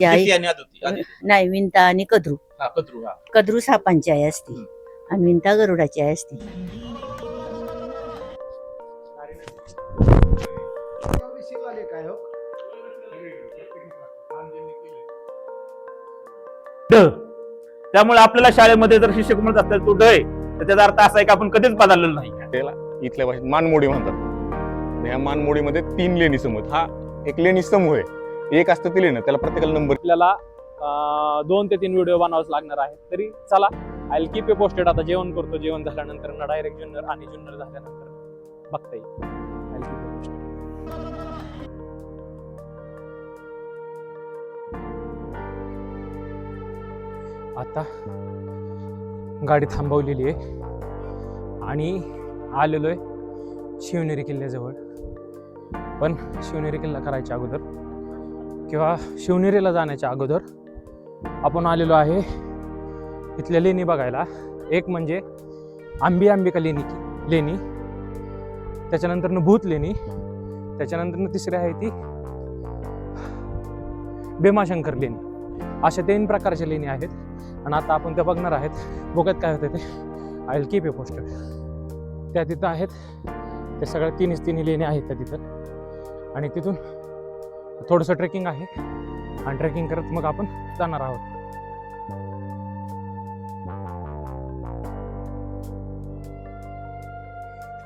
ती आई आणि आदती आदिती. नाही विंता आणि कद्रू हा कद्रू हा. कद्रू सापांची आई असते. आणि विंता गरुडाची आई असते. त्यामुळे आपल्याला शाळेमध्ये जर शिक्षक म्हणत असतील तू ड आहे तर त्याचा अर्थ असा आहे की आपण कधीच बदललेलो नाही. इथल्या भाषेत मानमोडी म्हणतात. आणि ह्या मानमोडीमध्ये तीन लेणी समूह. हा एक लेणी समूह आहे. एक असतं ती ना त्याला प्रत्येकाला नंबर आपल्याला दोन ते तीन व्हिडिओ बनवावेच लागणार आहेत. तरी चला आय कीप ए पोस्टेड आता जेवण करतो जेवण झाल्यानंतर ना डायरेक्ट जुन्नर आणि जुन्नर झाल्यानंतर बघता येईल. आता गाडी थांबवलेली आहे. आणि आलेलो आहे शिवनेरी किल्ल्याजवळ. पण शिवनेरी किल्ला करायच्या अगोदर किंवा शिवनेरीला जाण्याच्या अगोदर आपण आलेलो आहे इथल्या लेणी बघायला. एक म्हणजे आंबी आंबिका लेणी लेणी. त्याच्यानंतरनं भूत लेणी. त्याच्यानंतरनं तिसरी आहे ती भीमाशंकर लेणी. अशा तीन प्रकारच्या लेणी आहेत. आणि आता आपण त्या बघणार आहेत. बघत काय होतं ते. I will keep a poster त्या तिथं आहेत. ते सगळ्या तीनच तिन्ही लेणी आहेत त्या तिथं. आणि तिथून थोडंसं ट्रेकिंग आहे. आणि ट्रेकिंग करत मग आपण जाणार आहोत.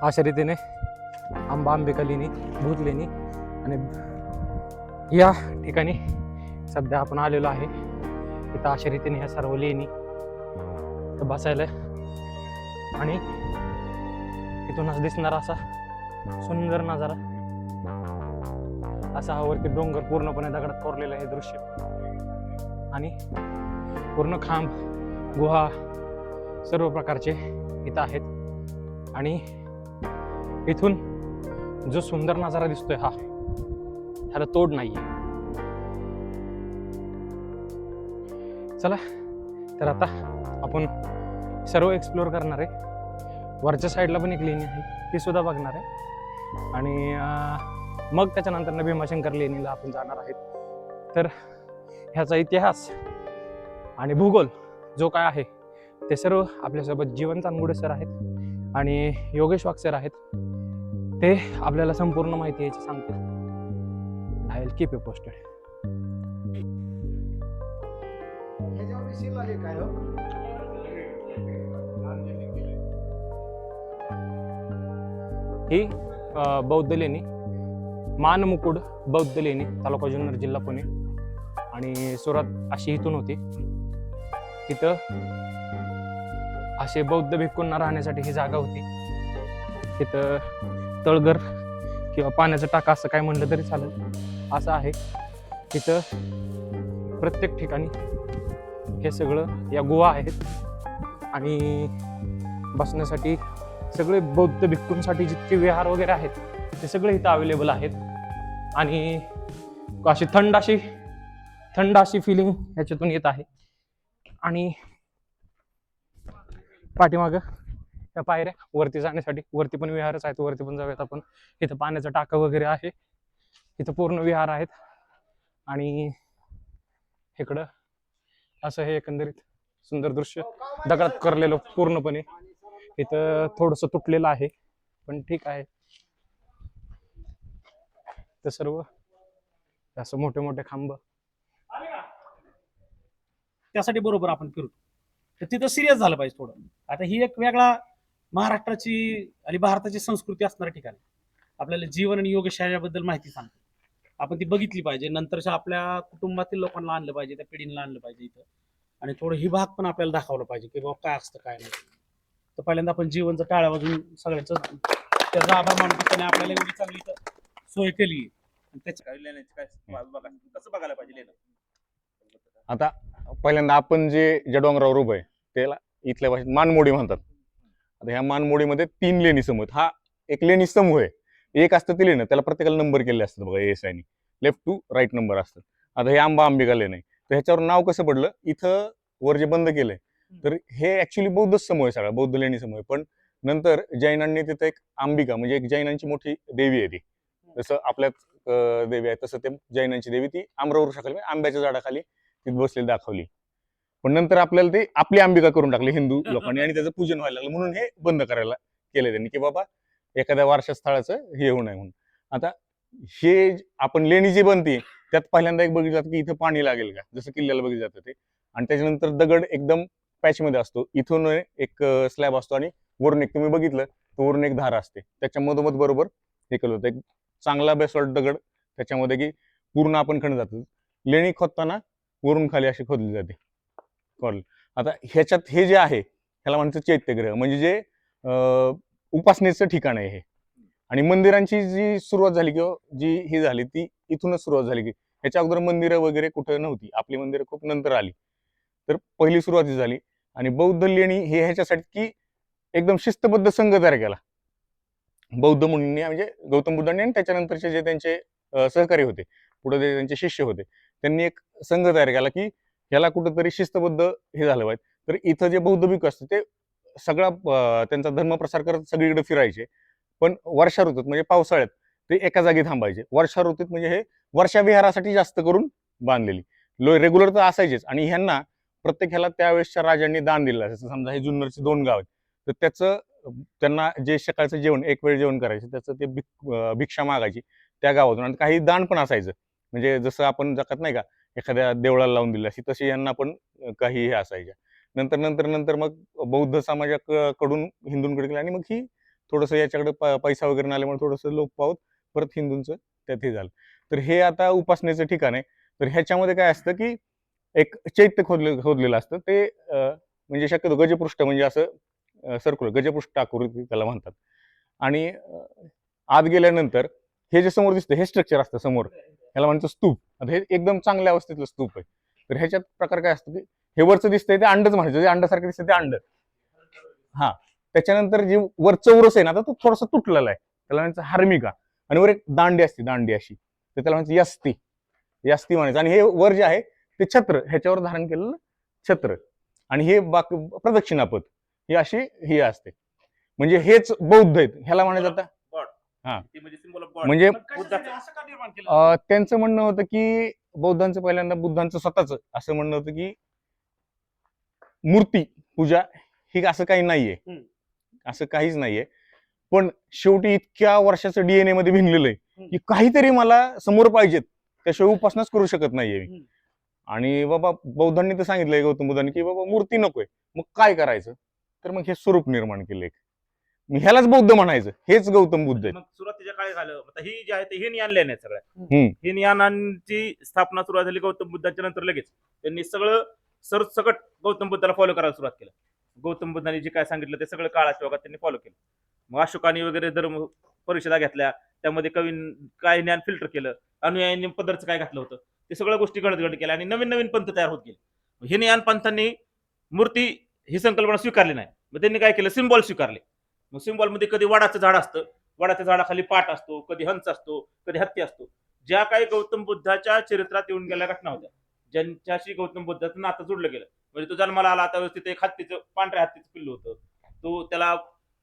अशा रीतीने आंबा आंबिका लेणी भूत लेणी आणि या ठिकाणी सध्या आपण आलेलो आहे. इथं अशा रीतीने ह्या सर्व लेणी बसायला आणि इथूनच दिसणारा असा सुंदर नजारा. असा हा वरती डोंगर पूर्णपणे दगडात कोरलेलं हे दृश्य. आणि पूर्ण खांब गुहा सर्व प्रकारचे इथं आहेत. आणि इथून जो सुंदर नजारा दिसतोय हा ह्याला तोड नाहीये. चला तर आता आपण सर्व एक्सप्लोअर करणार आहे. वरच्या साईडला पण एक लेणी आहे ती सुद्धा बघणार आहे. आणि मग त्याच्यानंतर भीमाशंकर लेणीला आपण जाणार आहेत. तर ह्याचा इतिहास आणि भूगोल जो काय आहे ते सर्व आपल्यासोबत जीवन चांदगुडे सर आहेत आणि योगेश वाघ सर आहेत. ते आपल्याला संपूर्ण माहिती याची सांगतील. I will keep you posted ही बौद्ध लेणी मानमुकुड बौद्ध लेणी तालुका जुन्नर जिल्हा पुणे. आणि सुरुवात अशी इथून होती. तिथं असे बौद्ध भिक्कूंना राहण्यासाठी ही जागा होती. तिथं तळघर किंवा पाण्याचा टाका असं काय म्हणलं तरी चालेल. असं आहे. तिथं प्रत्येक ठिकाणी हे सगळं या गुहा आहेत. आणि बसण्यासाठी सगळे बौद्ध भिक्कूंसाठी जितके विहार वगैरे आहेत ते सगळे इथं अवेलेबल आहेत. आणि अशी थंड अशी थंड अशी फिलिंग ह्याच्यातून येत आहे. आणि पाठीमागं त्या पायऱ्या वरती जाण्यासाठी वरती पण विहारच आहेत वरती पण जाऊयात आपण. इथं पाण्याचं टाकं वगैरे आहे. इथं पूर्ण विहार आहेत. आणि इकडं असं हे एकंदरीत सुंदर दृश्य दगडात करलेलं पूर्णपणे. इथं थोडंसं तुटलेलं आहे. पण ठीक आहे. तर सर्व. असं मोठे मोठे खांब. त्यासाठी बरोबर आपण फिरतो. तर तिथं सिरियस झालं पाहिजे थोडं. आता ही एक वेगळा महाराष्ट्राची आणि भारताची संस्कृती असणारं ठिकाणी आपल्याला जीवन आणि योगशास्त्राबद्दल माहिती सांगतो. आपण ती बघितली पाहिजे. नंतरच्या आपल्या कुटुंबातील लोकांना आणलं पाहिजे त्या पिढीला आणलं पाहिजे इथं. आणि थोडं ही भाग पण आपल्याला दाखवलं पाहिजे की बाबा काय असतं काय नाही. तर पहिल्यांदा आपण जीवनचं टाळ्या वाजून सगळ्यांचं त्याचा आभार मानतो आपल्याला एवढी चांगली इथं सोय केली. आणि त्याच्या काय लेण्याची काय बघा. कसं बघायला पाहिजे लेणं आता पहिल्यांदा आपण जे ज्या डोंगरावर उभं आहे त्याला इथल्या भाषेत मानमोडी म्हणतात. आता ह्या मानमोडीमध्ये तीन लेणी समूह आहेत हा एक लेणी समूह आहे. एक असतं ते लेणं. त्याला प्रत्येकाला नंबर केले असतात बघा एस आयनी लेफ्ट टू राईट नंबर असतात. आता हे आंबा अंबिका लेणं आहे. तर ह्याच्यावर नाव कसं पडलं? इथं वर जे बंद केलंय. तर हे ऍक्च्युली बौद्ध समूह आहे सगळा. बौद्ध लेणी समूह आहे. पण नंतर जैनांनी तिथं एक अंबिका म्हणजे एक जैनांची मोठी देवी आहे ती. जसं आपल्यात अं, देवी आहे तसं ते जैनांची देवी ती आम्रवृक्षाखाली म्हणजे आंब्याच्या झाडाखाली तिथे बसलेली दाखवली. पण नंतर आपल्याला ते आपली अंबिका करून टाकली हिंदू लोकांनी आणि त्याचं पूजन व्हायला लागलं. म्हणून हे बंद करायला केलं त्यांनी की बाबा एखाद्या वारसास्थळाचं हे होऊ नये म्हणून. आता हे आपण लेणी जी बनते त्यात पहिल्यांदा एक बघितलं जातं की इथं पाणी लागेल का? जसं किल्ल्याला बघितलं जातं ते. आणि त्याच्यानंतर दगड एकदम पॅच मध्ये असतो. इथून एक स्लॅब असतो आणि वरून एक तुम्ही बघितलं तर वरून एक धार असते. त्याच्या मधोमध बरोबर हे केलं होतं. एक चांगला बेसॉल्ट दगड त्याच्यामध्ये की पूर्ण आपण खण जातो. लेणी खोदताना वरून खाली अशी खोदली जाते. कॉल आता ह्याच्यात हे जे आहे ह्याला म्हणतात चैत्यग्रह. म्हणजे जे अं, उपासनेचं ठिकाण आहे हे. आणि मंदिरांची जी सुरुवात झाली किंवा जी ही झाली ती इथूनच सुरुवात झाली की ह्याच्या अगोदर मंदिरं वगैरे कुठं नव्हती. आपली मंदिरं खूप नंतर आली. तर पहिली सुरुवात झाली. आणि बौद्ध लेणी हे ह्याच्यासाठी की एकदम शिस्तबद्ध संघ तयार केला. बौद्ध मुनींनी म्हणजे गौतम बुद्धांनी आणि त्याच्यानंतरचे जे त्यांचे सहकारी होते पुढे जे त्यांचे शिष्य होते त्यांनी एक संघ तयार केला की ह्याला कुठंतरी शिस्तबद्ध हे झालं पाहिजे. तर इथं जे बौद्ध भिक्खू असतं ते सगळा त्यांचा धर्मप्रसार करत सगळीकडे फिरायचे. पण वर्षा ऋतूत म्हणजे पावसाळ्यात ते एका जागी थांबायचे. वर्षा ऋतूत म्हणजे हे वर्षाविहारासाठी जास्त करून बांधलेली. लो रेग्युलर तर असायचेच आणि ह्यांना प्रत्येक ह्याला त्यावेळेसच्या राजांनी दान दिलं असं समजा हे जुन्नरचे दोन गाव आहेत. तर त्याचं त्यांना जे सकाळचं जेवण एक वेळ जेवण करायचं त्याचं ते भिक- भिक्षा मागायची त्या गावातून. आणि काही दान पण असायचं. म्हणजे जसं आपण जगात नाही का एखाद्या देवळाला लावून दिलं अशी तशी यांना पण काही हे असायच्या. नंतर नंतर नंतर मग बौद्ध समाजाकडून हिंदूंकडे गेलं आणि मग ही थोडंसं याच्याकडे प- पैसा वगैरे आल्यामुळे थोडंसं लोक पावत परत हिंदूंचं त्यात हे झालं. तर हे आता उपासनेचं ठिकाण आहे. तर ह्याच्यामध्ये काय असतं की एक चैत्य खोदले खोदलेलं असतं. ते म्हणजे शक्यतो गजपृष्ठ म्हणजे असं सर्कुलर गजपृष्ठ आकृती त्याला म्हणतात. आणि आत गेल्यानंतर हे जे समोर दिसतं हे स्ट्रक्चर असतं समोर. ह्याला म्हणतो स्तूप. आता हे एकदम चांगल्या अवस्थेतलं स्तूप आहे. तर ह्याच्यात प्रकार काय असतं की हे वरचं दिसतंय ते अंडच म्हणायचं. जे अंडासारखं दिसतं ते अंड. हा. त्याच्यानंतर जे वरचं उरस आहे ना आता तो थोडासा तुटलेला आहे. त्याला म्हणायचं हार्मिका. आणि वर एक दांडी असते दांडी अशी. तर त्याला म्हणायचं यस्ती. यस्ती म्हणायचं. आणि हे वर जे आहे ते छत्र. ह्याच्यावर धारण केलेलं छत्र. आणि हे बाक प्रदक्षिणापद. ही अशी ही असते. म्हणजे हेच बौद्ध आहेत. ह्याला म्हणायचं आता? हा. म्हणजे. म्हणजे मग कशासाठी असं का निर्माण केलं? अं, त्यांचं म्हणणं होतं की बौद्धांचं पहिल्यांदा बुद्धांचं स्वतःच. असं म्हणणं होतं की मूर्ती पूजा ही असं काही नाहीये. असं काहीच नाहीये. पण शेवटी इतक्या वर्षाचं डीएनए मध्ये भिनलेलं आहे. की काहीतरी मला समोर पाहिजेत. त्याशिवाय उपासनाच करू शकत नाहीये मी. आणि बाबा बौद्धांनी तर सांगितलंय गौतम बुद्धांनी की बाबा मूर्ती नकोय. मग काय करायचं? तर मग हे स्वरूप निर्माण केलं ह्यालाच बौद्ध म्हणायचं. हेच गौतम बुद्ध मग सुरुवातीच्या काय झालं. आता ही जी आहे ते हे ज्ञान लेण्या सगळ्या. ही ज्ञानांची स्थापना सुरुवात झाली गौतम बुद्धाच्या नंतर लगेच. त्यांनी सगळं सरसकट गौतम बुद्धाला फॉलो करायला सुरुवात केलं. गौतम बुद्धांनी जे काय सांगितलं ते सगळं काळाच्या ओघात त्यांनी फॉलो केलं. मग अशोकाने वगैरे धर्म परिषदा घेतल्या. त्यामध्ये कवी काय ज्ञान फिल्टर केलं. अनुयायांनी पदरचं काय घातलं होतं. ते सगळ्या गोष्टी गणत केल्या आणि नवीन नवीन पंथ तयार होत गेले. हे ज्ञान पंथांनी मूर्ती ही संकल्पना स्वीकारली नाही. मग त्यांनी काय केलं? सिम्बॉल स्वीकारले. मग सिम्बॉलमध्ये कधी वडाचं झाड असतं. वडाच्या झाडाखाली पाट असतो कधी हंस असतो कधी हत्ती असतो. ज्या काही गौतम बुद्धाच्या चरित्रात येऊन गेल्या घटना होत्या. ज्यांच्याशी गौतम बुद्धाचं नातं जोडलं गेलं. म्हणजे तो जन्माला आला त्यावेळेस तिथे एक हत्तीचं पांढऱ्या हत्तीचं पिल्लू होतं. तो त्याला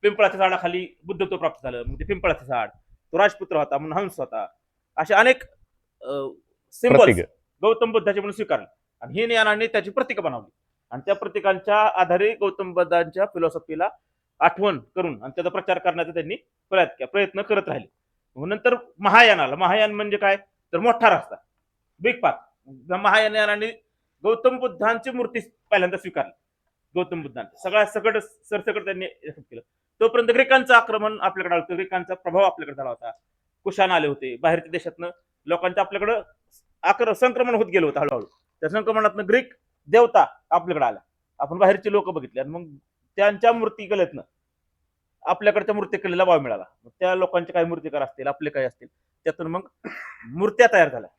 पिंपळाच्या झाडाखाली बुद्धत्व प्राप्त झालं. मग ते पिंपळाचं झाड तो राजपुत्र होता म्हणून हंस होता. असे अनेक सिम्बॉल प्रतीक. गौतम बुद्धाचे म्हणून स्वीकारले. आणि हे ज्ञानाने त्याची प्रतीक बनवली. आणि त्या प्रत्येकांच्या आधारे गौतम बुद्धांच्या फिलॉसॉफीला आठवण करून आणि त्याचा प्रचार करण्याचा त्यांनी प्रयत्न प्रयत्न करत राहिले. नंतर महायान आलं. महायान म्हणजे काय? तर मोठा रस्ता. बिग पाथ महायानाने गौतम बुद्धांची मूर्ती पहिल्यांदा स्वीकारली. गौतम बुद्धांनी सगळ्या सगळं सरसकट त्यांनी केलं. तोपर्यंत ग्रीकांचं आक्रमण आपल्याकडे आलं होतं. ग्रीकांचा प्रभाव आपल्याकडे झाला होता. कुशान आले होते. बाहेरच्या देशातनं लोकांचं आपल्याकडं आक्र संक्रमण होत गेलं होतं हळूहळू. त्या संक्रमणातनं ग्रीक देवता आपल्याकडे आल्या. आपण बाहेरचे लोक बघितले आणि मग त्यांच्या मूर्ती कलेतनं आपल्याकडच्या मूर्तिकलेला वाव मिळाला. मग त्या लोकांचे काही मूर्तिकार असतील आपले काही असतील त्यातून मग मूर्त्या तयार झाल्या.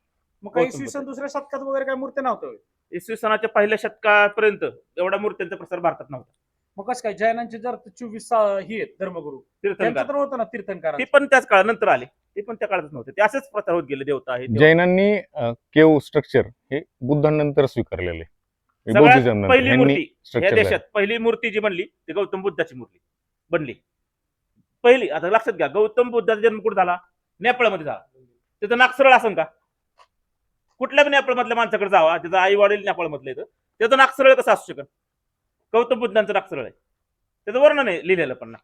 मग काही इसवी सन दुसऱ्या शतकात वगैरे काय मूर्ती नव्हतं होय. इसवी सनाच्या पहिल्या शतकापर्यंत एवढ्या मूर्त्यांचा प्रसार भारतात नव्हता. मग कसं काय जैनांचे जर चोवीस ही आहेत धर्मगुरू त्यांचं तीर्थंकर तर होतं ना तीर्थंकर ते पण त्याच काळानंतर आले. ते पण त्या काळातच नव्हते. ते असेच प्रचार होत गेले देवता आहे. जैनांनी केव स्ट्रक्चर हे बुद्धांनंतर स्वीकारलेले. सगळ्यात. पहिली मूर्ती या देशात पहिली मूर्ती जी बनली ती गौतम बुद्धाची मूर्ती बनली. पहिली आता लक्षात घ्या गौतम बुद्धाचा जन्म कुठे झाला? नेपाळमध्ये झाला. त्याचं नाक सरळ असेल का? कुठल्या पण नेपाळमधल्या माणसाकडे जावा त्याचा आई वडील नेपाळमधलं येतं त्याचं नाक सरळ कसं असू शकत गौतम बुद्धांचं नाक सरळ आहे. त्याचं वर्णन आहे लिहिलेलं पण नाक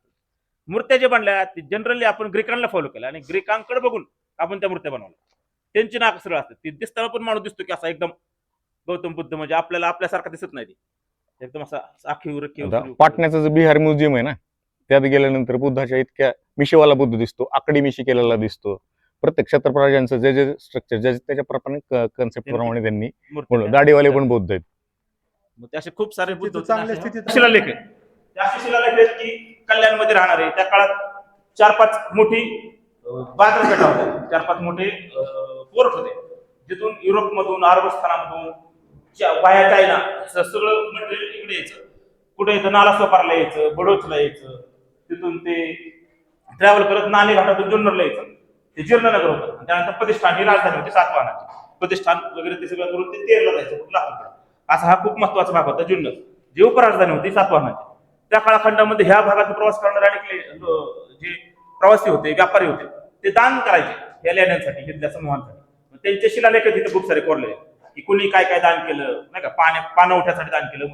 मूर्त्या जे बनल्या ते जनरली आपण ग्रीकांना फॉलो केलं. आणि ग्रीकांकडे बघून आपण त्या मूर्त्या बनवल्या. त्यांची नाक सरळ असतात ती दिसताना पण माणूस दिसतो की असा एकदम गौतम बुद्ध म्हणजे आपल्याला आपल्यासारखा दिसत नाही ती एकदम असा आखीव रखीव आता. पाटण्याचं जे बिहार म्युझियम आहे ना त्यात गेल्यानंतर बुद्धाच्या इतक्या मिशीवाला बुद्ध दिसतो आकडी मिशी केलेला दिसतो प्रत्येक छत्रपराजांचं जे जे स्ट्रक्चर ज्या त्याच्या प्रमाणे कन्सेप्ट प्रमाणे त्यांनी. दाढीवाले पण बुद्ध आहेत मग ते असे खूप सारे बुद्ध चांगल्या ना. स्थितीत. शिलालेख आहे ते असे शिलालेख आहेत की कल्याणमध्ये राहणारे त्या काळात चार पाच मोठी अं, बाजारपेठा होत्या चार पाच मोठे पोर्ट होते जिथून युरोपमधून अरबस्थानामधून च्या- काय ना सगळं मटेरियल इकडे यायचं. कुठे यायचं नाला सोपारला यायचं बडोचला यायचं. तिथून ते ट्रॅव्हल करत नाणे घाटातून जुन्नरला यायचं. ते जीर्णनगर होतं. आणि त्यानंतर प्रतिष्ठान ही राजधानी होती सातवाहनाची. प्रतिष्ठान वगैरे ते सगळं करून ते तेरला जायचं लातूरकडे असा हा खूप महत्त्वाचा भाग होता जुन्नर. जी उपराजधानी होती सातवाहनाची. त्या काळखंडामध्ये ह्या भागात प्रवास करणारे अनेक जे प्रवासी होते व्यापारी होते ते दान करायचे या लेण्यांसाठी घेतल्या समूहांसाठी. मग त्यांचे शिलालेख तिथे खूप सारे कोरले की कुणी काय काय दान केलं नाही का? पाण्या पानं उठ्यासाठी दान केलं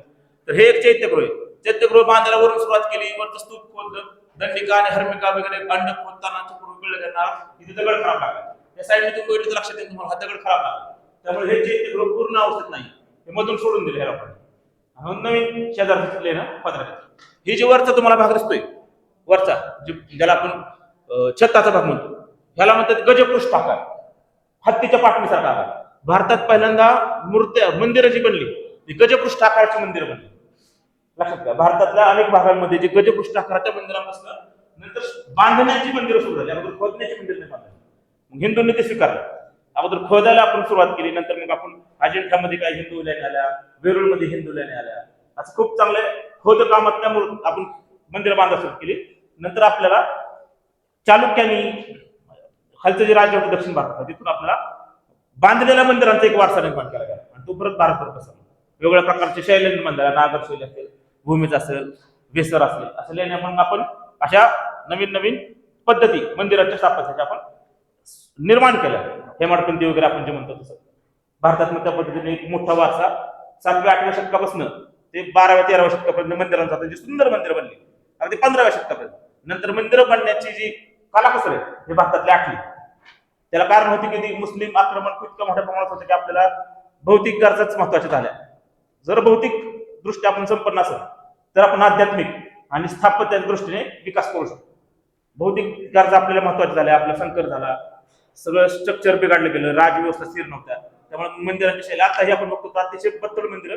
तर हे एक चैत्यगृह आहे. चैत्यगृह बांधायला वरून सुरुवात केली वरचं स्तूप खोदलं दंडिका आणि हर्मिका वगैरे अंड खोदताना चुकून वेळ त्यांना तिथे दगड खराब लागला. या साईडने तुम्ही बघितलं तर लक्षात येईल तुम्हाला हा दगड खराब लागला. त्यामुळे हे चैत्यगृह पूर्ण अवस्थेत नाही. हे मधून सोडून दिले ह्या लोकांनी म्हणून नवीन शेजार घेतले ना पदरात. ही जी वरचा तुम्हाला भाग दिसतोय वरचा जे- ज्याला आपण छत्ताचा भाग म्हणतो ह्याला म्हणतात गजपृष्ठ आकार. हत्तीच्या पाठणीसारखा आकार. भारतात पहिल्यांदा मूर्त्या मंदिरं जी बनली ती गजपृष्ठ आकाराची मंदिर बनली. लक्षात घ्या भारतातल्या अनेक भागांमध्ये जे गजपृष्ठ आकाराच्या मंदिरापासून नंतर बांधण्याची मंदिरं सुरू झाली अगोदर खोदण्याची मंदिर नाही बांधली मग हिंदूंनी ते स्वीकारलं. अगोदर खोदायला आपण सुरुवात केली नंतर मग आपण अजिंठामध्ये काही हिंदू लेण्या आल्या वेरूळमध्ये हिंदू लेण्या आल्या. असं खूप चांगले खोद कामात त्या आपण मंदिर बांधायला सुरू केली. नंतर आपल्याला चालुक्यांनी खालचं जे राज्य होतं दक्षिण भारतात तिथून आपल्याला बांधलेल्या मंदिरांचा एक वारसा निर्माण केला गेला. आणि तो परत भारतभर पसरला. वेगवेगळ्या प्रकारचे शैलेंद्र मंदिर नागर शैली असेल भूमीच असेल वेसर असेल असं लेण्या मग आपण अशा नवीन नवीन पद्धती मंदिराच्या स्थापनेसाठी आपण निर्माण केल्या. हेमाडपंथी वगैरे आपण जे म्हणतो तसं. भारतात त्या पद्धतीने एक मोठा वारसा सातव्या आठव्या शतकापासून ते बाराव्या तेराव्या शतकापर्यंत मंदिरांचा आता जी सुंदर मंदिर बनली अगदी पंधराव्या शतकापर्यंत. नंतर मंदिरं बनण्याची जी कलाकुसर आहे हे भारतातली आठवी. त्याला कारण होते की मुस्लिम आक्रमण इतकं मोठ्या प्रमाणात होतं की आपल्याला भौतिक गरजाच महत्त्वाच्या झाल्या. जर भौतिक दृष्ट्या आपण संपन्न असेल तर आपण आध्यात्मिक आणि स्थापत्याच्या दृष्टीने विकास करू शकतो. भौतिक गरजा आपल्याला महत्त्वाच्या झाल्या आपला संकर झाला सगळं स्ट्रक्चर बिघडलं गेलं राजव्यवस्था स्थिर नव्हत्या. त्यामुळे मंदिरांची शैली आताही आपण बघतो तर अतिशय बत्तर मंदिरं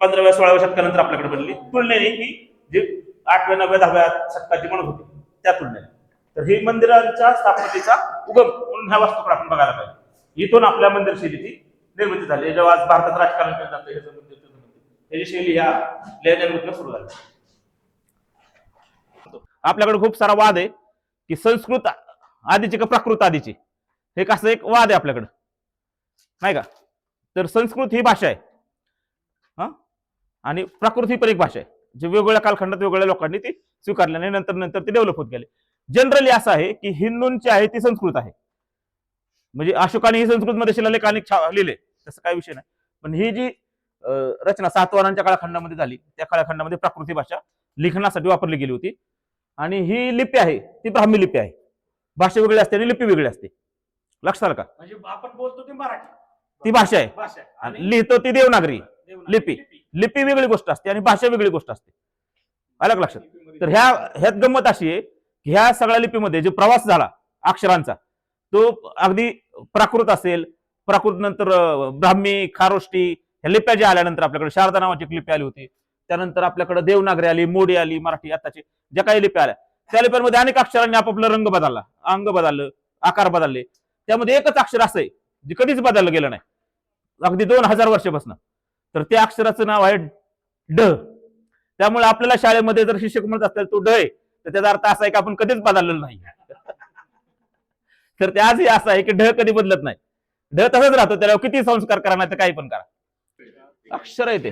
पंधराव्या सोळाव्या शतकानंतर आपल्याकडे बनली. तुलनेने ही जी आठव्या नवव्या दहाव्या शतकाची म्हणत होती त्या तुलनेने. तर हे मंदिरांच्या स्थापनेचा उगम म्हणून ह्या वास्तूकडे आपण बघायला पाहिजे. इथून आपल्या मंदिर शैलीची निर्मिती झाली. जेव्हा आज भारतात राजकारण केलं जातं ह्याचं मंदिर त्याची शैली ह्या लेण्यांमधून सुरू झाली. आपल्याकडे खूप सारा वाद आहे की संस्कृत आधीची का प्राकृत आधीची हे कसं एक वाद आहे आपल्याकडं. नाही का? तर संस्कृत ही भाषा आहे. हा? आणि प्राकृत ही पण एक भाषा आहे. जे वेगवेगळ्या कालखंडात वेगवेगळ्या लोकांनी ती स्वीकारल्याने नंतर नंतर ते डेव्हलप होत गेले. जनरली असं आहे की हिंदूंची आहे ती संस्कृत आहे. म्हणजे अशोकाने ही संस्कृत मध्ये शिलालेख अनेक लिहिले. तसं काही विषय नाही. पण ही जी रचना सातवाहनांच्या काळखंडामध्ये झाली त्या काळखंडामध्ये प्राकृती भाषा लिखाणासाठी वापरली गेली होती. आणि ही लिपी आहे ती ब्राह्मी लिपी आहे. भाषा वेगळी असते आणि लिपी वेगळी असते. लक्षात आलं का? म्हणजे आपण बोलतो ते मराठी. ती भाषा आहे. आणि लिहितो ती देवनागरी लिपी. लिपी वेगळी गोष्ट असते आणि भाषा वेगळी गोष्ट असते. आलं का लक्षात? तर ह्या ह्यात गंमत अशी आहे ह्या सगळ्या लिपीमध्ये जो प्रवास झाला अक्षरांचा तो अगदी प्राकृत असेल. प्राकृत नंतर ब्राह्मी खारोष्टी ह्या लिप्या ज्या आल्यानंतर आपल्याकडे शारदा नावाची एक लिपी आली होती. त्यानंतर आपल्याकडे देवनागरी आली मोडी आली मराठी आताची ज्या काही लिप्या आल्या त्या लिप्यांमध्ये अनेक अक्षरांनी आपापला रंग बदलला. अंग बदललं आकार बदलले. त्यामध्ये एकच अक्षर असं आहे जे कधीच बदललं गेलं नाही. अगदी दोन हजार वर्षापासून. तर त्या अक्षराचं नाव आहे ड. त्यामुळे आपल्याला शाळेमध्ये जर शिक्षक म्हणत असतील तो ड आहे. तर त्याचा अर्थ असा आहे की आपण कधीच बदललेलो नाही. तर ते आजही असं आहे की ढ कधी बदलत नाही. ढ तसंच राहतो त्याला किती संस्कार करा नाही तर काही पण करा. अक्षर आहे ते.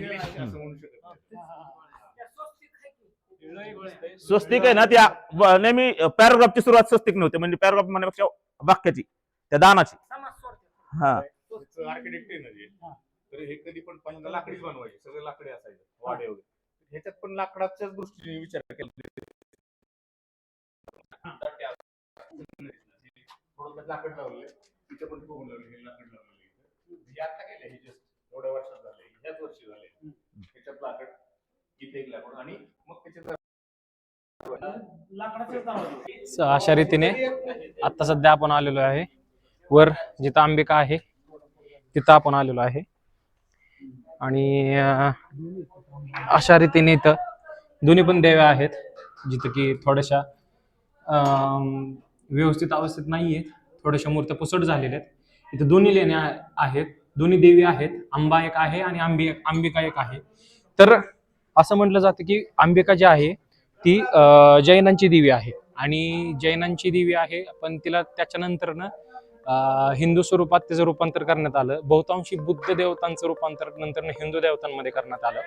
स्वस्तिक आहे ना त्या नेहमी पॅराग्राफची सुरुवात स्वस्तिक नव्हते म्हणजे पॅराग्राफ म्हणण्यापेक्षा वाक्याची त्या दानाची. हा. तर हे कधी पण लाकडीच बनवायचे सगळे लाकडी असायचे वाडे वगैरे. ह्याच्यात पण लाकडाच्याच दृष्टीने विचार केला. थोडं लाकड लावले तिथे पण बघून लावले हे लाकड लावलेलं. हे आता केलं हे जस्ट एवढ्या वर्षात झाले ह्याच वर्षी झाले. ह्याच्यात लाकड इथे एक लाकड आणि मग त्याच्यात अशा रीतीने आता सध्या आपण आलेलो आहे. वर जिथं अंबिका आहे तिथं आपण आलेलो आहे. आणि अशा रीतीने इथं दोन्ही पण देव्या आहेत जिथं की थोड्याशा व्यवस्थित अवस्थेत नाही आहेत थोड्याशा मूर्त्या पुसट झालेल्या आहेत. इथं दोन्ही लेण्या आहेत. दोन्ही देवी आहेत. आंबा एक आहे आणि आंबी आंबिका एक आहे. तर असं म्हटलं जातं की आंबिका जी आहे ती जैनांची देवी आहे. आणि जैनांची देवी आहे पण तिला त्याच्यानंतर ना हिंदू स्वरूपात त्याचं रूपांतर करण्यात आलं. बहुतांशी बुद्ध देवतांचं रूपांतर नंतर हिंदू देवतांमध्ये करण्यात आलं.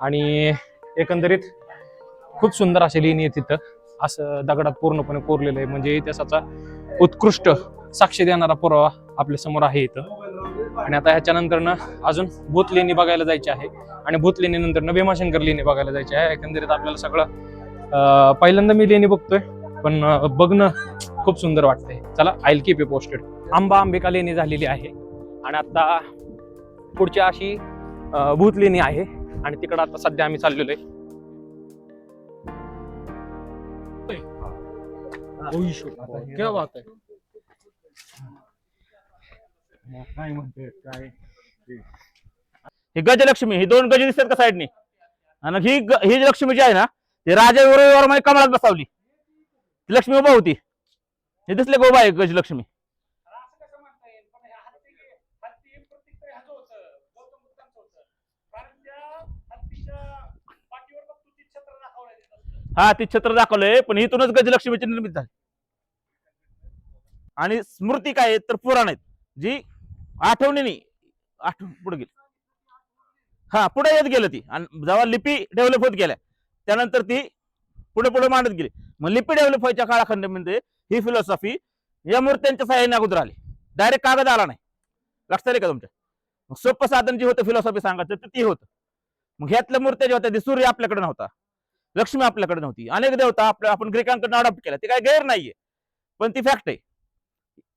आणि एकंदरीत खूप सुंदर अशी लेणी आहे तिथं. असं दगडात पूर्णपणे कोरलेलं आहे. म्हणजे इतिहासाचा उत्कृष्ट साक्ष देणारा पुरावा आपल्यासमोर आहे इथं. आणि आता ह्याच्यानंतरनं अजून भूत लेणी बघायला जायची आहे. आणि भूत लेणीनंतर ना भीमाशंकर लेणी बघायला जायची आहे. एकंदरीत आपल्याला सगळं पहिल्यांदा मी लेणी बघतोय पण बघणं खूप सुंदर वाटतंय. चला आयल कीप ए पोस्टेड आंबा आंबिका लेणी झालेली आहे. आणि आता पुढची अशी भूत लेणी आहे. आणि तिकडं आता सध्या आम्ही चाललेलो आहे. क्या बात आहे. काय म्हणते काय ही गजलक्ष्मी ही दोन गज दिसतात का साईडने? आणि ही ही जी लक्ष्मी जी आहे ना ती राजा मध्ये कमळात बसावली. ती लक्ष्मी उभा होती. हे दिसले का उभा आहे गजलक्ष्मी असं कसं म्हणता येईल? पण हे हत्ती- हत्ती प्रतीक तर ह्याचं होतं, गौतम बुद्धांचं होतं. कारण त्या हत्तीच्या पाठीवर बघ तू ती छत्र दाखवलंय तिथं. हा ती छत्र दाखवलंय पण इथूनच गजलक्ष्मीची निर्मिती झाली. आणि स्मृती काय आहेत तर पुराण आहेत जी आठवणीने आठवण पुढे गेली. हा पुढे येत गेलं ती. आणि जेव्हा लिपी डेव्हलप होत गेल्या त्यानंतर ती पुढे पुढे मांडत गेली. मग लिपी डेव्हलप व्हायच्या काळाखंडामध्ये ही फिलॉसॉफी या मूर्त्यांच्या सहाय्याने अगोदर आली. डायरेक्ट कागद आला नाही. लक्षात आले का तुमच्या? मग सोपं साधन जे होतं फिलॉसॉफी सांगायचं तर ती होतं. मग ह्यातल्या मूर्त्या ज्या होत्या ते सूर्य आपल्याकडे नव्हता. लक्ष्मी आपल्याकडे नव्हती. अनेक देवता आपल्या आपण ग्रीकांकडून अडॉप्ट केल्या. ते काय गैर नाहीये. पण ती फॅक्ट आहे.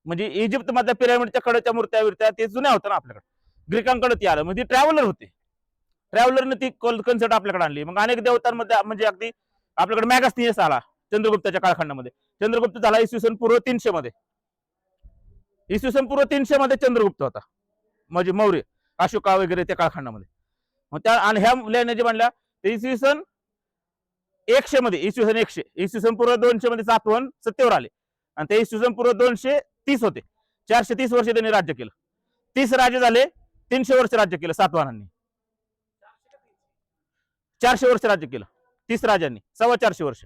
म्हणजे इजिप्त मधल्या पिरामिडच्या कडेच्या मूर्त्या विरत्या ते जुन्या होत्या ना आपल्याकडे. ग्रीकांकडे ती आलं. म्हणजे ट्रॅव्हलर होते. ट्रॅव्हलरने ती कन्सेप्ट आपल्याकडे आणली. मग अनेक देवतांमध्ये म्हणजे अगदी आपल्याकडे मॅगस्थिनियस आला. चंद्रगुप्ताच्या काळखंडामध्ये. चंद्रगुप्त झाला इसवी सन पूर्व तीनशे मध्ये इसवी सन पूर्व तीनशे मध्ये चंद्रगुप्त होता. म्हणजे मौर्य अशोका वगैरे त्या काळखंडामध्ये. मग त्या आणि ह्या लेण्या जे म्हणल्या ते इसवी सन एकशे मध्ये इसवी सन एकशे इसवी सन पूर्व दोनशे मध्ये सातवन सत्तेवर आले. आणि ते इसवी सन पूर्व दोनशे तीस होते. चारशे तीस वर्ष त्यांनी राज्य केलं. तीस राजे झाले तीनशे वर्ष राज्य केलं सातवाहनांनी. चारशे वर्ष राज्य केलं. तीस राजांनी सव्वा चारशे वर्ष.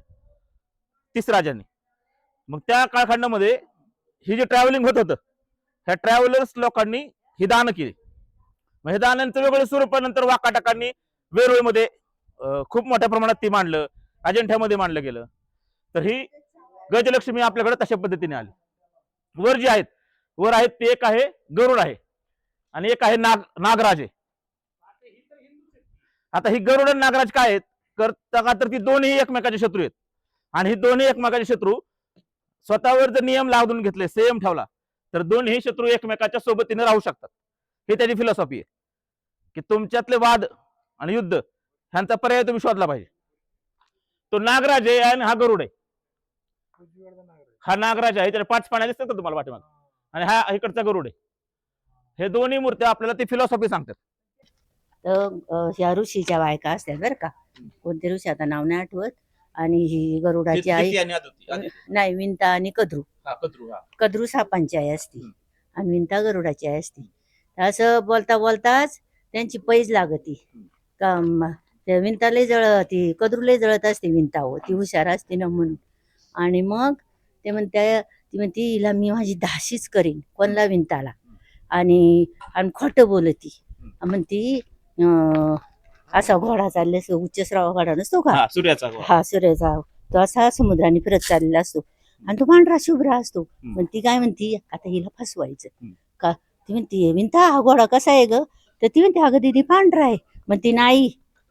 तीस राजांनी. मग त्या काळखंडामध्ये ही जे ट्रॅव्हलिंग होत होतं ह्या ट्रॅव्हलर्स लोकांनी ही दानं केली. मग हे दानांचं वेगळं स्वरूप नंतर वाकाटकांनी वेरूळमध्ये खूप मोठ्या प्रमाणात ती मांडलं. अजिंठ्यामध्ये मांडलं गेलं. तर ही गजलक्ष्मी आपल्याकडे तशा पद्धतीने आली. वर जे आहेत वर आहेत ते एक आहे गरुड आहे आणि एक आहे नाग नागराज आहे. आता ही गरुड आणि नागराज काय आहेत? करता का तर ती दोन्ही एकमेकाचे शत्रू आहेत. आणि ही दोन्ही एकमेकाचे शत्रू स्वतःवर जर नियम लावून घेतले संयम ठेवला तर दोन्ही शत्रू एकमेकाच्या सोबतीने राहू शकतात. ही त्याची फिलॉसॉफी आहे. की तुमच्यातले वाद आणि युद्ध ह्यांचा पर्याय तुम्ही शोधला पाहिजे. तो नागराज आहे आणि हा गरुड आहे. हा नागराज आहे त्याला पाच पाण्या दिसतात का तुम्हाला पाठीमाग. आणि हा इकडचा गरुड आहे. हे दोन्ही मूर्त्या आपल्याला ती फिलॉसॉफी सांगतात. तर ह्या ऋषीच्या बायका असतात बरं का. कोणते ऋषी? आता नाव नाही आठवत. आणि ही गरुडाची आई नाही विंता आणि कद्रू. कद्रू सापांची आई असती. आणि विंता गरुडाची आई असती. असं बोलता बोलताच त्यांची पैज लागती. का त्या विंता लय जळ ती कद्रू लय जळत असते विंता हो ती हुशार असते ना म्हणून. आणि मग ते म्हणते ती म्हणते हिला मी माझी दाशीच करीन कोणला विंताला? आणि आणि खोटं बोलती. म्हणती असा घोडा चालले उच्चस्राव घोडा नसतो का? सूर्याचा हा सूर्याचा. तो असा समुद्राने फिरत चाललेला असतो. आणि तो पांढरा शुभ्र असतो. पण ती काय म्हणती आता हिला फसवायचं. का? ती म्हणती विंता हा घोडा कसा आहे ग? तर ती म्हणते अगं दीदी पांढरा आहे. मग ती नाही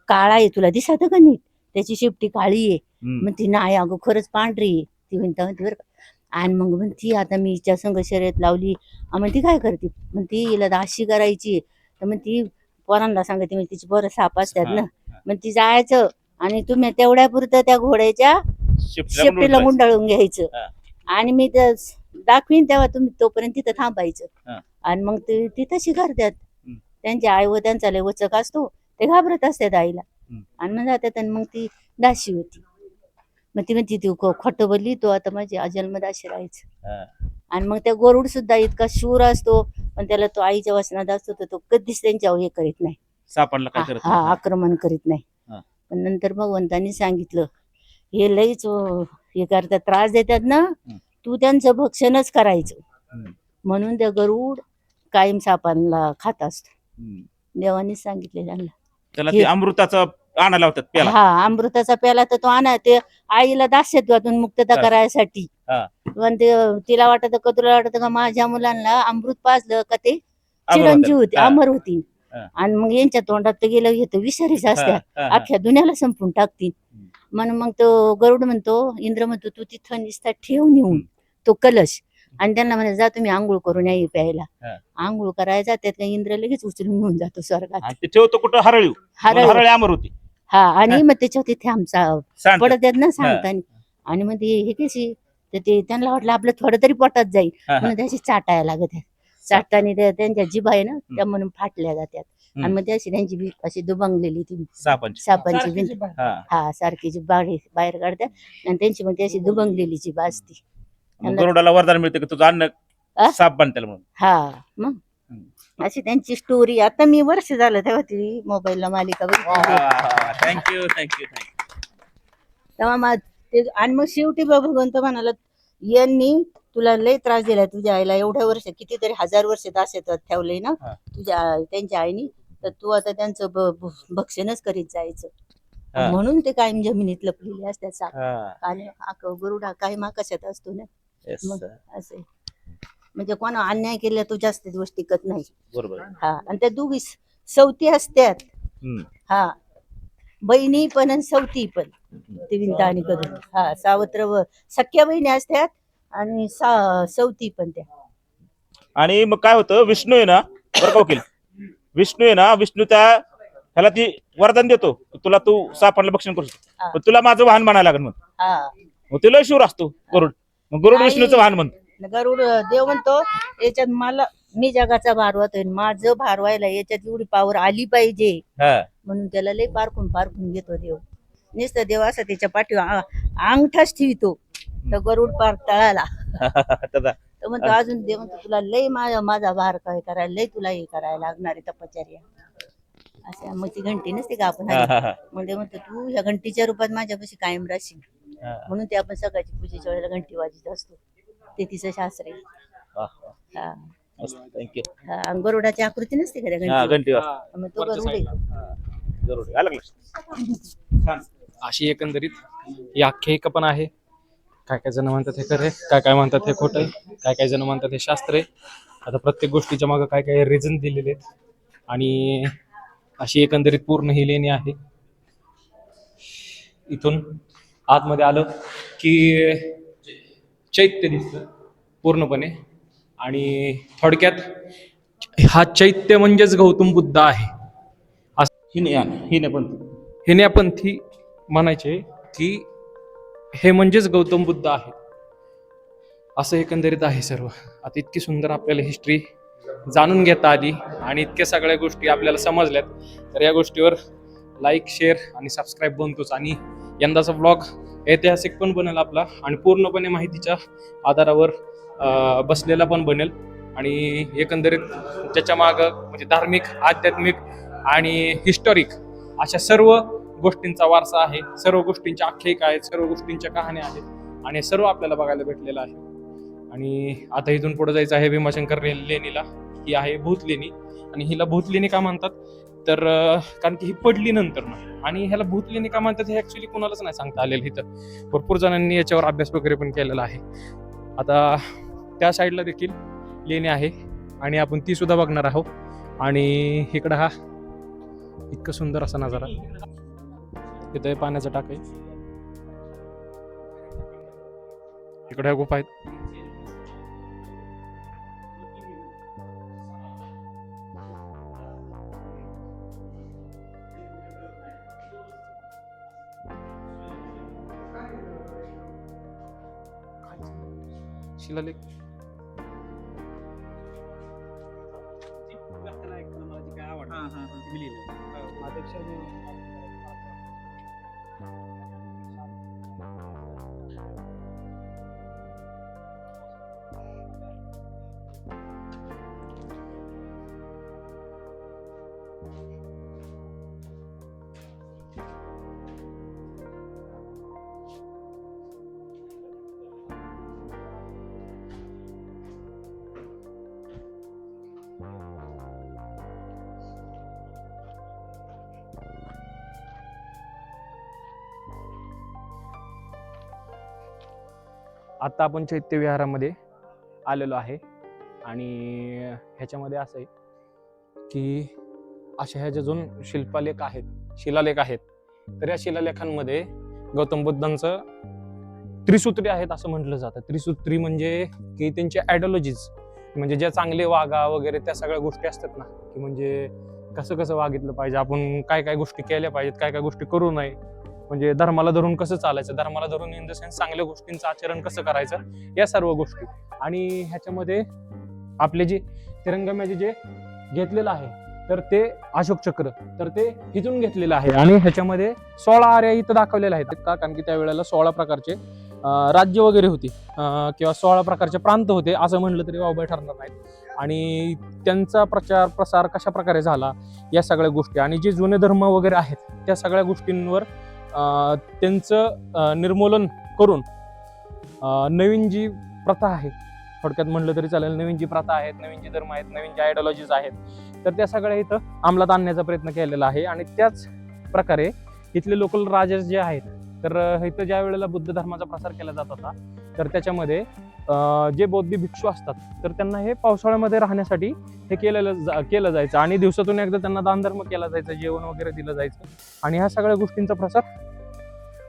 काळा आहे तुला दिसत का नीट? त्याची शेपटी काळी आहे. मग ती नाही अगं खरंच पांढरी आहे. ती म्हणता म्हणते बरं आणि मग म्हणती आता मी हिच्या संघ शर्यत लावली. मग ती काय करते? मग ती हिला दाशी करायची तर मग ती पोरांना सांगते म्हणजे तिची पोरं साप असतात ना. मग ती जायचं आणि तुम्ही तेवढ्या पुरतं त्या घोड्याच्या शेपटीला गुंडाळून घ्यायचं. आणि मी ते दाखवीन तेव्हा तुम्ही तोपर्यंत तिथं थांबायचं. आणि मग ते ती तशी करतात. त्यांच्या आई व त्यांचा लय वचक असतो. ते घाबरत असतात आईला. आणि मग जातात आणि मग ती दाशी होती मग ती म्हणते ती खोटं बोलली तो आता माझी जन्म दाशी राहायचं. आणि मग त्या गरुड सुद्धा इतका शूर असतो पण त्याला तो आईच्या वचनात असतो तर तो कधीच त्यांच्यावर हे करीत नाही सापडला हा हा. आक्रमण करीत नाही. पण नंतर भगवंतांनी सांगितलं हे लईच हे करतात त्रास देतात ना तू त्यांचं भक्षणच करायचं. म्हणून त्या गरुड कायम सापांना खात असतो. देवाने सांगितले त्यांना त्याला हे- ते अमृताचं आणायला होतात प्याला हा अमृताचा प्याला तर तो आणा ते आईला दास्यत्वातून मुक्तता हा. करायसाठी हा. पण ते तिला वाटत का तुला वाटत का माझ्या मुलांना अमृत पाजलं का ते चिरंजीव. होते हा. अमर होती हा. आणि मग यांच्या तोंडात तर गेलं घेतं विषारीच असत्या हा, हा, हा. अख्ख्या दुनियाला संपून टाकतील म्हणून मग तो गरुड म्हणतो इंद्र म्हणतो तू तिथं निसता ठेव नेऊन तो कलश आणि त्यांना म्हणे जा तुम्ही आंघोळ करून या हे प्यायला. हा. आंघोळ करायला जातात का इंद्र लगेच उचलून घेऊन जातो स्वर्गात. आणि ते ठेवतो कुठं? हरळी हरळ हरळी अमर होती. हा आणि मग त्याच्यावर तिथे आमचा सांग पडत आहेत ना सांगताना आणि मग ते हे कशी तर ते त्यांना वाटलं आपलं थोडं तरी पोटात जाईल. हा. म्हणून त्याची चाटायला लागत आहे चाटताना त्या- त्यांच्या जिभा आहे ना त्या म्हणून फाटल्या जातात आणि मग ती अशी त्यांची भीक अशी दुबंगलेली ती सापांची. सापांची भिंत हा. हा सारखी जी बाहेर बाहेर काढतात आणि त्यांची मग ती अशी दुबंगलेली जी असते. मग गरुडाला वरदान मिळतं की तुझं अन्न? साप बनतेल म्हणून. हा मग? अशी त्यांची स्टोरी आता मी वर्ष झालं तेव्हा ती मोबाईलला मालिका थँक्यू थँक्यू थँक्यू तेव्हा मा ते आणि मग शेवटी बा भगवंत म्हणाला यांनी तुला लय त्रास दिलाय तुझ्या आईला एवढ्या वर्ष कितीतरी हजार वर्ष दास्यत्वात ठेवलंय ना. तुझ्या त्यांच्या आईनी. तर तू आता त्यांचं ब- भक्षणच करीत जायचं. हा. म्हणून ते कायम जमिनीत लपलेले असतात साप. हा. आणि आक- गरुडा कायम आकाशात असतो ना. Yes, मग असे. म्हणजे कोणा अन्याय केला तो जास्त दिवस टिकत नाही. बरोबर हा आणि त्या दोघी सवती असतात हम्म. हा. बहिणी पण आणि सवती पण. ती विंता आणि कदू हा सावत्र व सख्या बहिणी असतात आणि सा सवती पण त्या. आणि मग काय होतं? विष्णू आहे ना बरं का वकील? विष्णू आहे ना विष्णू त्या ह्याला ती वरदान देतो. की तुला तू सापांना भक्षण करू शकतो. हा. पण तुला माझं वाहन म्हणायला लागेल मग हा. मग तुला शिवर असतो गरुड मग गरुड. विष्णूचं वाहन म्हणतो गरुड देव म्हणतो याच्यात मला मी जगाचा भार वाहतोय माझं भार व्हायला याच्यात एवढी पावर आली पाहिजे हा. म्हणून त्याला लय पारखून पारखून घेतो देव नुसतं देव असं त्याच्या पाठीवर आ- अंगठाच ठेवतो तर गरुड पार तळाला तर म्हणतो अजून देव म्हणतो तुला लय माझा माझा भार काय करायला लय तुला हे करायला लागणार आहे तपश्चर्या असं मग ती घंटी नसते का आपण हा, हा, हा. देव म्हणतो तू ह्या घंटीच्या रूपात माझ्यापाशी कायम राहशील. म्हणून ते आपण सकाळची पूजेच्या वेळेला घंटी वाजत असतो. ते तिचं शास्त्र आहे. हा. थँक्यू हा, आणि गरुडाची आकृती नसते का त्या हा घंटी घंटी वाजता मग तो गरुड आहे. गरुड. आलं का लक्षात? छान. अशी एकंदरीत ही आख्यायिका पण आहे. काय काय जण म्हणतात हे खरे काय काय म्हणतात हे खोटं आहे काय काय जण म्हणतात हे शास्त्र आहे. आता प्रत्येक गोष्टीच्या मागं काय काय रिझन दिलेले आहेत. आणि अशी एकंदरीत पूर्ण ही लेणी आहे. इथून आतमध्ये आलं की चैत्य दिसतं पूर्णपणे. आणि थोडक्यात हा चैत्य म्हणजेच गौतम बुद्ध आहे. हिने हा, हिने पण हिन्यापंथी म्हणायचे की हे म्हणजेच गौतम बुद्ध आहे. असं एकंदरीत आहे सर्व. आता इतकी सुंदर आपल्याला हिस्ट्री जाणून घेता आली आणि इतक्या सगळ्या गोष्टी आपल्याला समजल्यात. तर या गोष्टीवर लाईक शेअर आणि सबस्क्राईब बनतोच आणि यंदाचा ब्लॉग ऐतिहासिक पण बनेल आपला आणि पूर्णपणे माहितीच्या आधारावर बसलेला पण बनेल. आणि एकंदरीत त्याच्या मागं म्हणजे धार्मिक आध्यात्मिक आणि हिस्टॉरिक अशा सर्व गोष्टींचा वारसा आहे. सर्व गोष्टींच्या आख्यायिका आहेत सर्व गोष्टींच्या कहाण्या आहेत आणि सर्व आपल्याला बघायला भेटलेलं आहे. आणि आता इथून पुढे जायचं आहे भीमाशंकर लेणीला. ही आहे भूतलेणी आणि हिला भूतलेणी का म्हणतात? तर कारण की ही पडली नंतर ना. आणि ह्याला भूतलेणी का म्हणतात हे ॲक्च्युली कोणालाच नाही सांगता आलेलं इथं. भरपूर जणांनी याच्यावर अभ्यास वगैरे पण केलेला आहे. आता त्या साईडला देखील लेणी आहे आणि आपण ती सुद्धा बघणार आहोत. आणि इकडं हा इतकं सुंदर असा नजारा. तिथं हे पाण्याचा टाक आहे. इकडे ह्या गुफा आहेत. शिलालेख आत्ता आपण चैत्य विहारामध्ये आलेलो आहे. आणि ह्याच्यामध्ये असं आहे की अशा ह्या ज्या शिल्पालेख आहेत शिलालेख आहेत तर या शिलालेखांमध्ये गौतम बुद्धांचं त्रिसूत्री आहेत असं म्हटलं जातं. त्रिसूत्री म्हणजे की त्यांचे आयडिओलॉजीज म्हणजे ज्या चांगले वागा वगैरे त्या सगळ्या गोष्टी असतात ना की म्हणजे कसं कसं वागितलं पाहिजे आपण काय काय गोष्टी केल्या पाहिजेत काय काय गोष्टी करू नये म्हणजे धर्माला धरून कसं चालायचं धर्माला धरून इन द सेन्स चांगल्या गोष्टींचं आचरण कसं करायचं या सर्व गोष्टी. आणि ह्याच्यामध्ये आपले जे तिरंगम्याचे जे घेतलेलं आहे तर ते अशोक चक्र तर ते हिजून घेतलेलं आहे. आणि ह्याच्यामध्ये सोळा आर्या इथं दाखवलेल्या आहेत. का? कारण की त्यावेळेला सोळा प्रकारचे राज्य वगैरे होती. किंवा सोळा प्रकारचे प्रांत होते असं म्हणलं तरी वावबळ ठरणार नाहीत. आणि त्यांचा प्रचार प्रसार कशा प्रकारे झाला या सगळ्या गोष्टी. आणि जे जुने धर्म वगैरे आहेत त्या सगळ्या गोष्टींवर त्यांचं निर्मूलन करून नवीन जी प्रथा आहे थोडक्यात म्हणलं तरी चालेल नवीन जी प्रथा आहेत नवीन जी धर्म आहेत नवीन जी आयडिओलॉजीज आहेत तर त्या सगळ्या इथं अंमलात आणण्याचा प्रयत्न केलेला आहे. आणि त्याच प्रकारे इथले लोकल राजे जे आहेत तर इथं ज्या वेळेला बुद्ध धर्माचा प्रसार केला जात होता तर त्याच्यामध्ये जे बौद्ध भिक्षू असतात तर त्यांना हे पावसाळ्यामध्ये राहण्यासाठी हे केलेलं जा- केलं जायचं. आणि दिवसातून एकदा त्यांना दानधर्म केला जायचा जेवण वगैरे दिलं जायचं. आणि ह्या सगळ्या गोष्टींचा प्रसार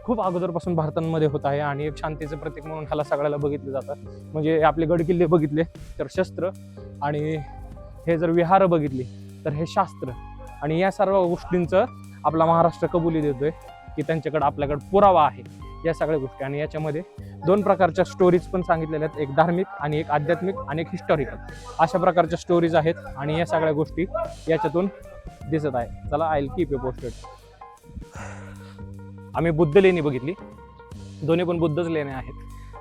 खूप अगोदरपासून भारतामध्ये होत आहे आणि एक शांतीचं प्रतीक म्हणून ह्याला सगळ्याला बघितलं जातं. म्हणजे आपले गडकिल्ले बघितले तर शस्त्र आणि हे जर विहार बघितली तर हे शास्त्र. आणि या सर्व गोष्टींचं आपला महाराष्ट्र कबुली देतोय की त्यांच्याकडे आपल्याकडे पुरावा आहे. या सगळ्या गोष्टी. आणि याच्यामध्ये दोन प्रकारच्या स्टोरीज पण सांगितलेल्या आहेत. एक धार्मिक आणि एक आध्यात्मिक आणि एक हिस्टॉरिकल अशा प्रकारच्या स्टोरीज आहेत आणि या सगळ्या गोष्टी याच्यातून दिसत आहे. चला आय कीप ए पोस्टेड आम्ही बुद्ध लेणी बघितली. दोन्ही पण बुद्धच लेण्या आहेत.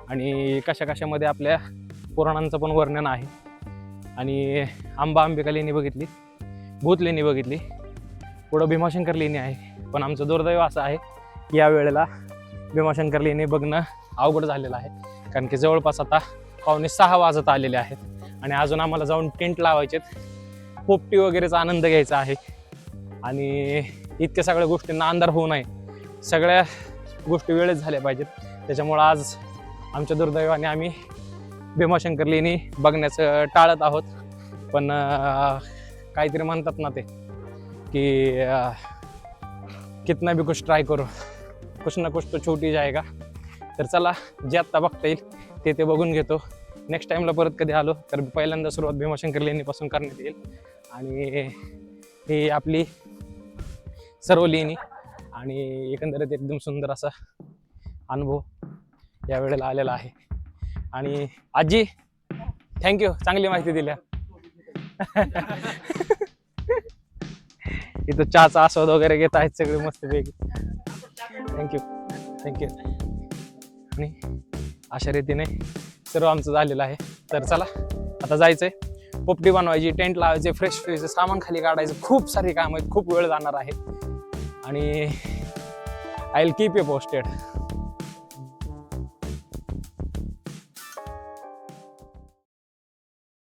आणि कशा कशामध्ये आपल्या पुराणांचं पण वर्णन आहे. आणि आंबा आंबिका लेणी बघितली. भूत लेणी बघितली. पुढं भीमाशंकर लेणी आहे. पण आमचं दुर्दैव असं आहे की या वेळेला भीमाशंकर लेणी बघणं अवघड झालेलं आहे. कारण की जवळपास आता पावणे सहा वाजत आलेले आहेत. आणि अजून आम्हाला जाऊन टेंट लावायचेत. पोपटी वगैरेचा आनंद घ्यायचा आहे. आणि इतक्या सगळ्या गोष्टींना अंधार होऊ नये. सगळ्या गोष्टी वेळेत झाल्या पाहिजेत. त्याच्यामुळं आज आमच्या दुर्दैवाने आम्ही भीमाशंकर लेणी बघण्याचं टाळत आहोत. पण काहीतरी म्हणतात ना ते की कितना भी कुछ ट्राय करू. कुछ ना कुछ तो छोटी जाएगा। तर चला जे आत्ता बघता येईल ते ते बघून घेतो. नेक्स्ट टाईमला परत कधी आलो तर पहिल्यांदा सुरुवात भीमाशंकर लेणीपासून करण्यात येईल. आणि ही आपली सर्व लेणी आणि एकंदरीत एकदम सुंदर असा अनुभव या वेळेला आलेला आहे. आणि आजी थँक्यू चांगली माहिती दिल्या इथं चहाचा आस्वाद वगैरे घेत आहेत सगळे मस्तपैकी. थँक्यू थँक्यू आणि अशा रीतीने सर्व आमचं झालेलं आहे. तर चला आता जायचंय. पोपटी बनवायची टेंट लावायचे फ्रेश फ्रेश सामान खाली काढायचं. खूप सारी काम आहेत खूप वेळ जाणार आहे. आणि I will keep a posted